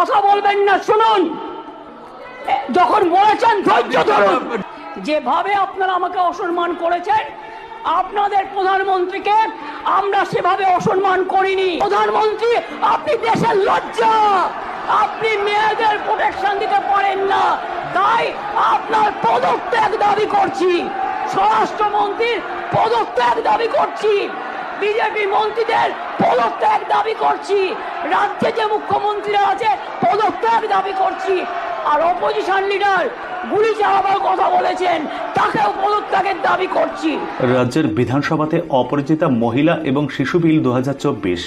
কথা বলবেন না শুনুন। যখন বলেছেন ধৈর্য ধরুন। যেভাবে আপনারা আমাকে অসম্মান করেছেন আপনাদের প্রধানমন্ত্রীকে আমরা সেভাবে অসম্মান করিনি। প্রধানমন্ত্রী আপনি দেশের লজ্জা। আপনি মেয়েদের প্রোটেকশন দিতে পারেন না। তাই আপনার পদত্যাগ দাবি করছি। স্বরাষ্ট্রমন্ত্রীর পদত্যাগ দাবি করছি। বিজেপি মন্ত্রীদের পদত্যাগ দাবি করছি। রাজ্যে যে মুখ্যমন্ত্রীরা আছে পদত্যাগ দাবি করছি। আর অপোজিশন লিডার গুলি চালাবার কথা বলেছেন, তাকেও পদত্যাগের দাবি করছি। রাজ্যের বিধানসভাতে অপরিচিতা মহিলা এবং শিশু বিল দু হাজার চব্বিশ।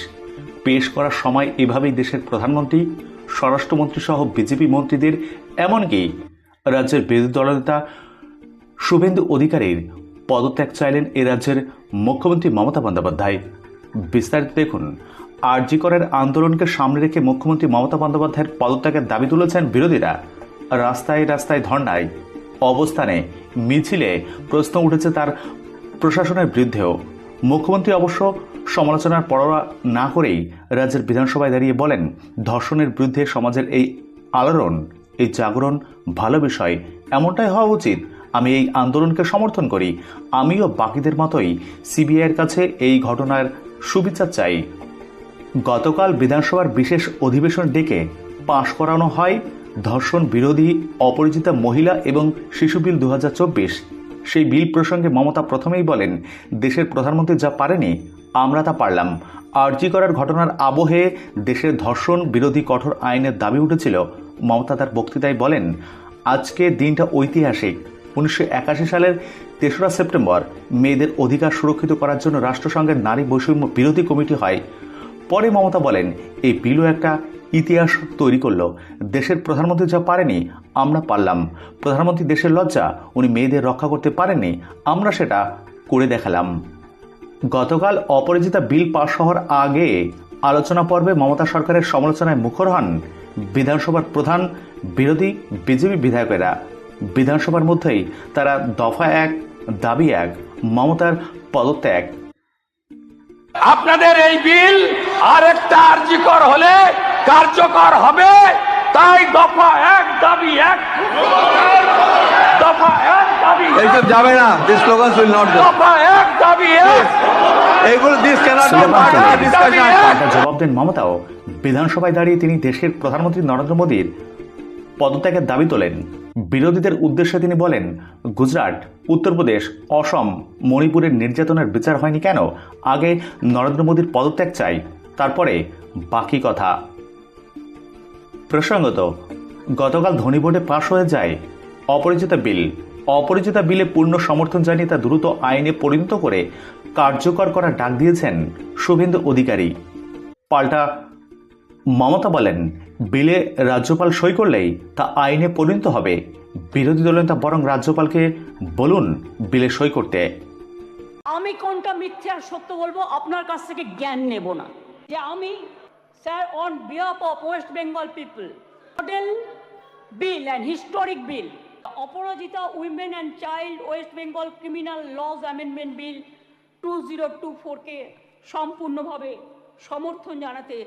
পেশ করার সময় এভাবেই দেশের প্রধানমন্ত্রী স্বরাষ্ট্রমন্ত্রী সহ বিজেপি মন্ত্রীদের, এমনকি রাজ্যের বিরোধী দলনেতা শুভেন্দু অধিকারীর পদত্যাগ চাইলেন এ রাজ্যের মুখ্যমন্ত্রী মমতা বন্দ্যোপাধ্যায়। বিস্তারিত দেখুন আরজি করের আন্দোলনকে সামনে রেখে মুখ্যমন্ত্রী মমতা বন্দ্যোপাধ্যায়ের পদত্যাগের দাবি তুলেছেন বিরোধীরা। রাস্তায় রাস্তায় ধর্নায়। অবস্থানে মিছিলে প্রশ্ন উঠেছে তার প্রশাসনের বিরুদ্ধেও। মুখ্যমন্ত্রী অবশ্য সমালোচনার পরোয়া না করেই রাজ্যের বিধানসভায় দাঁড়িয়ে বলেন, ধর্ষণের বিরুদ্ধে সমাজের এই আলোড়ন, এই জাগরণ ভালো বিষয়, এমনটাই হওয়া উচিত। আমি এই আন্দোলনকে সমর্থন করি। আমিও বাকিদের মতোই সিবিআইয়ের কাছে এই ঘটনার সুবিচার চাই। গতকাল বিধানসভার বিশেষ অধিবেশন ডেকে পাশ করানো হয় ধর্ষণ বিরোধী অপরিচিতা মহিলা এবং শিশু বিল দু হাজার চব্বিশ। সেই বিল প্রসঙ্গে মমতা প্রথমেই বলেন, দেশের প্রধানমন্ত্রী যা পারেনি, আমরা তা পারলাম। আরজি করার ঘটনার আবহে দেশের ধর্ষণ বিরোধী কঠোর আইনের দাবি উঠেছিল। মমতা তার বক্তৃতায় বলেন, আজকে দিনটা ঐতিহাসিক। উনিশশো একাশি সালের তেসরা সেপ্টেম্বর মেয়েদের অধিকার সুরক্ষিত করার জন্য রাষ্ট্রসংঘের নারী বৈষম্য বিরোধী কমিটি হয়। পরে মমতা বলেন, এই বিলও একটা ইতিহাস তৈরি করল। দেশের প্রধানমন্ত্রী যা পারেনি, আমরা পারলাম। প্রধানমন্ত্রী দেশের লজ্জা, উনি মেয়েদের রক্ষা করতে পারেননি, আমরা সেটা করে দেখালাম। গতকাল অপরাজিতা বিল পাশ হওয়ার আগে আলোচনা পর্বে মমতা সরকারের সমালোচনায় মুখর হন বিধানসভার প্রধান বিরোধী বিজেপি বিধায়কেরা। বিধানসভার মধ্যেই তারা দফা এক, দাবি এক, মমতার পদত্যাগ আপনাদের এই বিল আরেকটা আর্জিকর হলে কার্যকর হবে। তাই দফা এক দাবি এক। দফা এক দাবি এইসব যাবে না দিস উইল নট দফা এক দাবি এক। এইগুলো দিস ক্যানট জবাব দেন মমতাও বিধানসভায় দাঁড়িয়ে তিনি দেশের প্রধানমন্ত্রী নরেন্দ্র মোদীর পদত্যাগের দাবি তোলেন। বিরোধীদের উদ্দেশ্যে তিনি বলেন, গুজরাট উত্তরপ্রদেশ অসম, মণিপুরের নির্যাতনের বিচার হয়নি কেন? আগে নরেন্দ্র মোদীর পদত্যাগ চাই, তারপরে বাকি কথা। প্রসঙ্গত, গতকাল ধনী ভোটে পাশ হয়ে যায় অপরিচিতা বিল। অপরিচিতা বিলে পূর্ণ সমর্থন জানিয়ে তা দ্রুত আইনে পরিণত করে কার্যকর করার ডাক দিয়েছেন শুভেন্দু অধিকারী। পাল্টা মমতা বলেন, বিলে রাজ্যপাল সই করলেই তা আইনে পরিণত হবে। বিরোধী দলনেতা বরং রাজ্যপালকে বলুন বিলে সই করতে। আমি কোনটা মিথ্যে আর সত্য বলব আপনার কাছ থেকে জ্ঞান নেব না। যে আমি, sir on behalf of West Bengal people model bill and historic bill Aparajita women and child West Bengal criminal laws amendment bill two zero two ফোরকে সম্পূর্ণভাবে সমর্থন জানাতে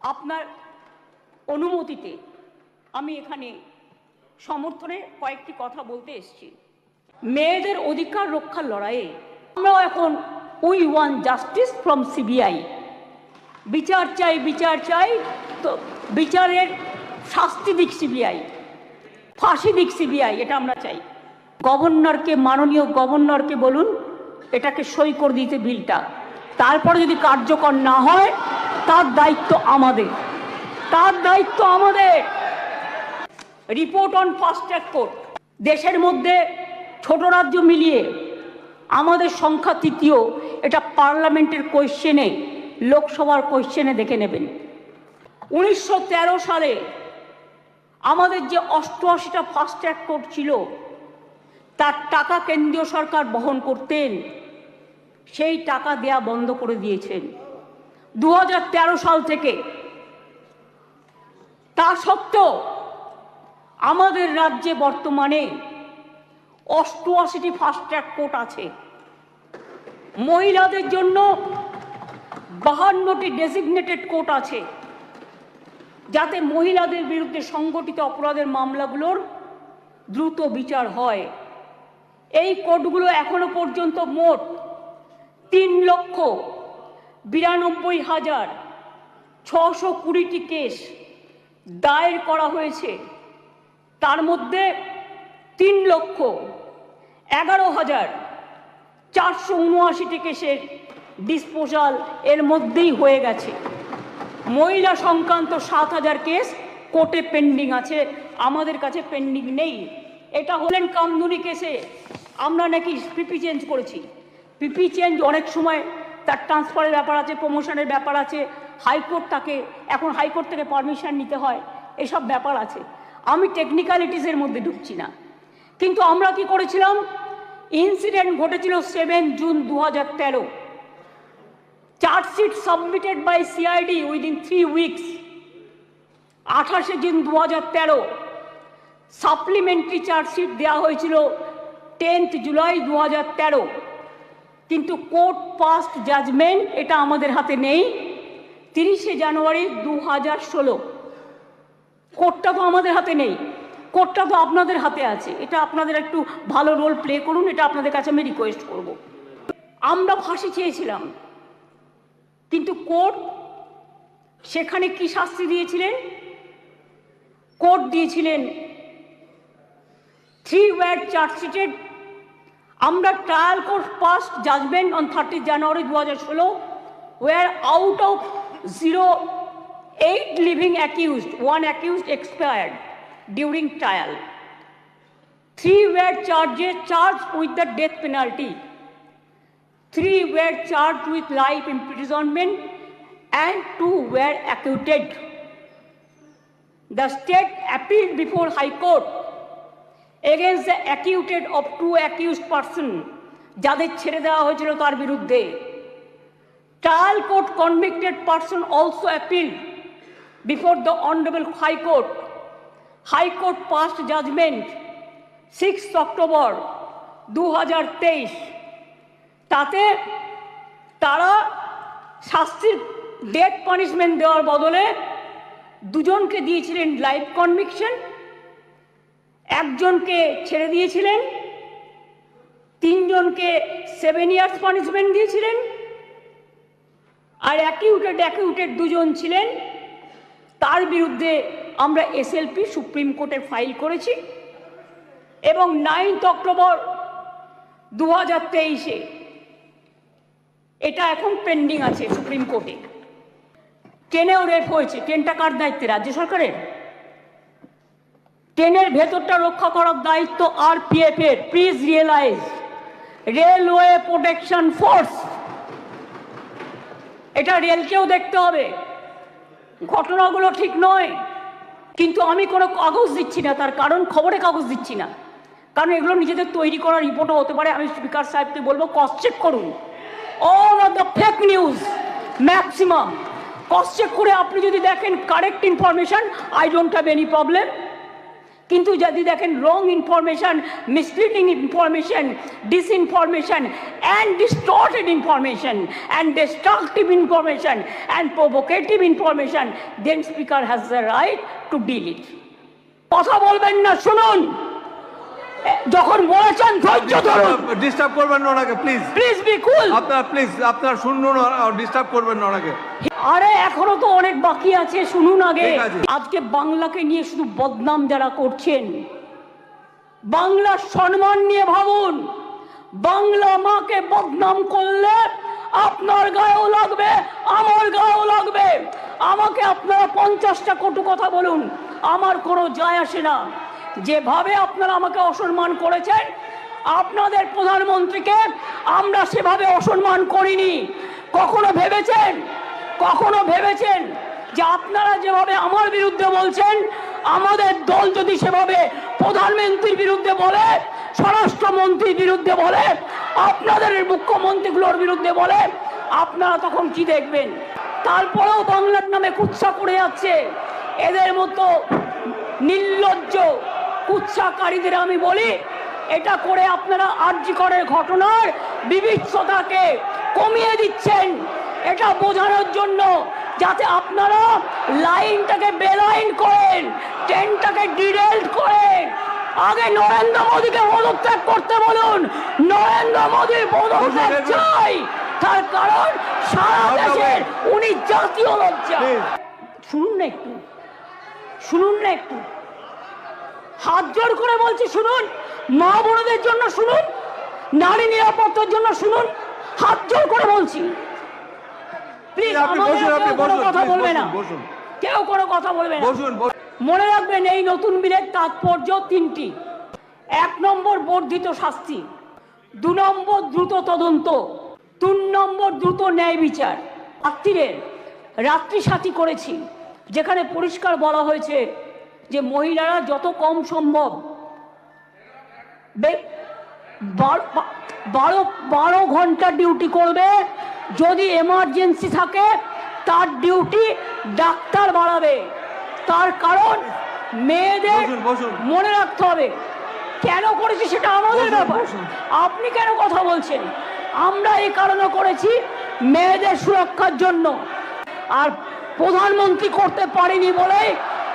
আপনার অনুমতিতে আমি এখানে সমর্থনে কয়েকটি কথা বলতে এসেছি। মেয়েদের অধিকার রক্ষার লড়াইয়ে আমরাও এখন we want justice from CBI. বিচার চাই বিচার চাই, তো বিচারের শাস্তি দিক সিবিআই, ফাঁসি দিক সিবিআই, এটা আমরা চাই। গভর্নরকে, মাননীয় গভর্নরকে বলুন, এটাকে সই করে দিতে বিলটা। তারপরে যদি কার্যকর না হয় তার দায়িত্ব আমাদের। তার দায়িত্ব আমাদের। Report on fast track court দেশের মধ্যে ছোট রাজ্য মিলিয়ে আমাদের সংখ্যা তৃতীয়। এটা পার্লামেন্টের কোয়েশ্চেনে লোকসভার কোয়েশ্চেনে দেখে নেবেন। উনিশশো তেরো সালে আমাদের যে অষ্টআশিটা ফাস্ট ট্র্যাক কোর্ট ছিল, তার টাকা কেন্দ্রীয় সরকার বহন করতেন। সেই টাকা দেয়া বন্ধ করে দিয়েছেন। দু হাজার তেরো সাল থেকে। তা সত্ত্বেও আমাদের রাজ্যে বর্তমানে অষ্টআশিটি ফাস্ট ট্র্যাক কোর্ট আছে। মহিলাদের জন্য বাহান্নটি ডেসিগনেটেড কোর্ট আছে। যাতে মহিলাদের বিরুদ্ধে সংগঠিত অপরাধের মামলাগুলোর দ্রুত বিচার হয়। এই কোর্টগুলো এখনও পর্যন্ত মোট তিন লক্ষ বিরানব্বই হাজার ছশো কুড়িটি কেস দায়ের করা হয়েছে। তার মধ্যে তিন লক্ষ এগারো হাজার চারশো উনআশিটি কেসের ডিসপোজাল এর মধ্যেই হয়ে গেছে। মহিলা সংক্রান্ত সাত হাজার কেস কোর্টে পেন্ডিং আছে, আমাদের কাছে পেন্ডিং নেই। এটা হলেন কামদুনি কেসে। আমরা নাকি পিপি চেঞ্জ করেছি। পিপি চেঞ্জ অনেক সময় তার ট্রান্সফারের ব্যাপার আছে প্রমোশনের ব্যাপার আছে হাইকোর্ট তাকে, এখন হাইকোর্ট থেকে পারমিশন নিতে হয়, এসব ব্যাপার আছে। আমি টেকনিক্যালিটিসের মধ্যে ঢুকছি না। কিন্তু আমরা কি করেছিলাম? ইনসিডেন্ট ঘটেছিল সেভেন জুন দু হাজার তেরো chargesheet submitted by CID within three weeks আঠাশে জুন দু হাজার তেরো সাপ্লিমেন্টারি চার্জশিট দেওয়া হয়েছিল টেন্থ জুলাই দু হাজার তেরো। কিন্তু কোর্ট পাস্ট জাজমেন্ট এটা আমাদের হাতে নেই। তিরিশে জানুয়ারি দু হাজার ষোলো। কোর্টটা তো আমাদের হাতে নেই। কোর্টটা তো আপনাদের হাতে আছে। এটা আপনাদের একটু ভালো রোল প্লে করুন, এটা আপনাদের কাছে আমি রিকোয়েস্ট করব। আমরা ফাঁসি চেয়েছিলাম, কিন্তু কোর্ট সেখানে কি শাস্তি দিয়েছিলেন? কোর্ট দিয়েছিলেন three year chargesheeted Amra trial court passed judgment on 30 January 2016, where out of zero, eight living accused, one accused expired during trial. Three were charged with the death penalty. Three were charged with life imprisonment and two were acquitted. The state appealed before High Court against the acquitted of two accused person, যাদের ছেড়ে দেওয়া হয়েছিল তার বিরুদ্ধে। Trial court convicted person also appeal before the honourable high court high court passed judgment six October দু হাজার তেইশ তাতে তারা শাস্তির ডেথ পানিশমেন্ট দেওয়ার বদলে দুজনকে দিয়েছিলেন লাইফ কনভিকশন একজনকে ছেড়ে দিয়েছিলেন, তিনজনকে সেভেন ইয়ার্স পানিশমেন্ট দিয়েছিলেন, আর অ্যাকিউটেড অ্যাকিউটেড দুজন ছিলেন। তার বিরুদ্ধে আমরা এসএলপি সুপ্রিম কোর্টে ফাইল করেছি এবং নাইনথ অক্টোবর দু হাজার তেইশে এটা এখন পেন্ডিং আছে সুপ্রিম কোর্টে ট্রেনেও রেপ হয়েছে ট্রেনটা কার দায়িত্বে? রাজ্য সরকারের? ট্রেনের ভেতরটা রক্ষা করার দায়িত্ব আর পিএফ এর। Please realise railway protection force এটা রেলকেও দেখতে হবে। ঘটনাগুলো ঠিক নয়। কিন্তু আমি কোনো কাগজ দিচ্ছি না। তার কারণ খবরে কাগজ দিচ্ছি না। কারণ এগুলো নিজেদের তৈরি করা রিপোর্টও হতে পারে। আমি স্পিকার সাহেবকে বলব ক্রস চেক করুন। All of the fake news maximum cross check করে আপনি যদি দেখেন correct information I don't have any problem কিন্তু যদি দেখেন wrong information misleading information disinformation and distorted information and destructive information and provocative information then speaker has the right to deal it কথা বলবেন না, শুনুন। যখন বলেছেন ধৈর্য ধরুন। ডিস্টার্ব করবেন না ওনাকে প্লিজ প্লিজ বি কুল আপনার প্লিজ আপনার শুনুন ডিস্টার্ব করবেন না ওনাকে। আরে এখনও তো অনেক বাকি আছে শুনুন আগে। আজকে বাংলাকে নিয়ে শুধু বদনাম যারা করছেন বাংলার সম্মান নিয়ে ভাবুন। বাংলা মাকে বদনাম করলে আপনার গায়েও লাগবে আমার গায়েও লাগবে। আমাকে আপনারা পঞ্চাশটা কটু কথা বলুন আমার কোনো যায় আসে না। যেভাবে আপনারা আমাকে অসম্মান করেছেন, আপনাদের প্রধানমন্ত্রীকে আমরা সেভাবে অসম্মান করিনি। কখনো ভেবেছেন কখনো ভেবেছেন যে আপনারা যেভাবে আমার বিরুদ্ধে বলছেন, আমাদের দল যদি সেভাবে প্রধানমন্ত্রীর বিরুদ্ধে বলে, স্বরাষ্ট্রমন্ত্রীর বিরুদ্ধে বলে, আপনাদের মুখ্যমন্ত্রীগুলোর বিরুদ্ধে বলে, আপনারা তখন কি দেখবেন? তারপরেও বাংলার নামে কুৎসা করে যাচ্ছে। এদের মতো নির্লজ্জ কুৎসাকারীদের আমি বলি এটা করে আপনারা আর্যিকরের ঘটনার বিভৎসতাকে কমিয়ে দিচ্ছেন। এটা বোঝানোর জন্য যাতে আপনারা লাইনটাকে বেলাইন করেন ট্রেনটাকে ডিরেল্ট করেন। আগে নরেন্দ্র মোদীকে পদত্যাগ করতে বলুন নরেন্দ্র মোদীর পদত্যাগ চাই। তার কারণ সারা। দেশের উনি জাতীয় লজ্জা। শুনুন না একটু শুনুন না একটু। হাত জোর করে বলছি শুনুন। মা বোনদের জন্য শুনুন নারী নিরাপত্তার জন্য শুনুন হাত জোর করে বলছি। প্লিজ আমাদের কেউ কোনো কথা বলবে না। বসুন, বসুন। কেউ কোনো কথা বলবে না। বসুন বসুন। মনে রাখবেন এই নতুন বিলের তাৎপর্য তিনটি। এক নম্বর বর্ধিত শাস্তি দু নম্বর দ্রুত তদন্ত তিন নম্বর দ্রুত ন্যায় বিচার। রাত্রিরের রাত্রি সাথী করেছি যেখানে পরিষ্কার বলা হয়েছে যে মহিলারা যত কম সম্ভব বার- বারো ঘণ্টা ডিউটি করবে যদি এমার্জেন্সি থাকে তার ডিউটি ডাক্তার বাড়াবে তার কারণ মেয়েদের। মনে রাখতে হবে কেন করেছি সেটা আমাদের ব্যাপার। আপনি কেন কথা বলছেন আমরা এই কারণে করেছি মেয়েদের সুরক্ষার জন্য আর প্রধানমন্ত্রী করতে পারেনি বলে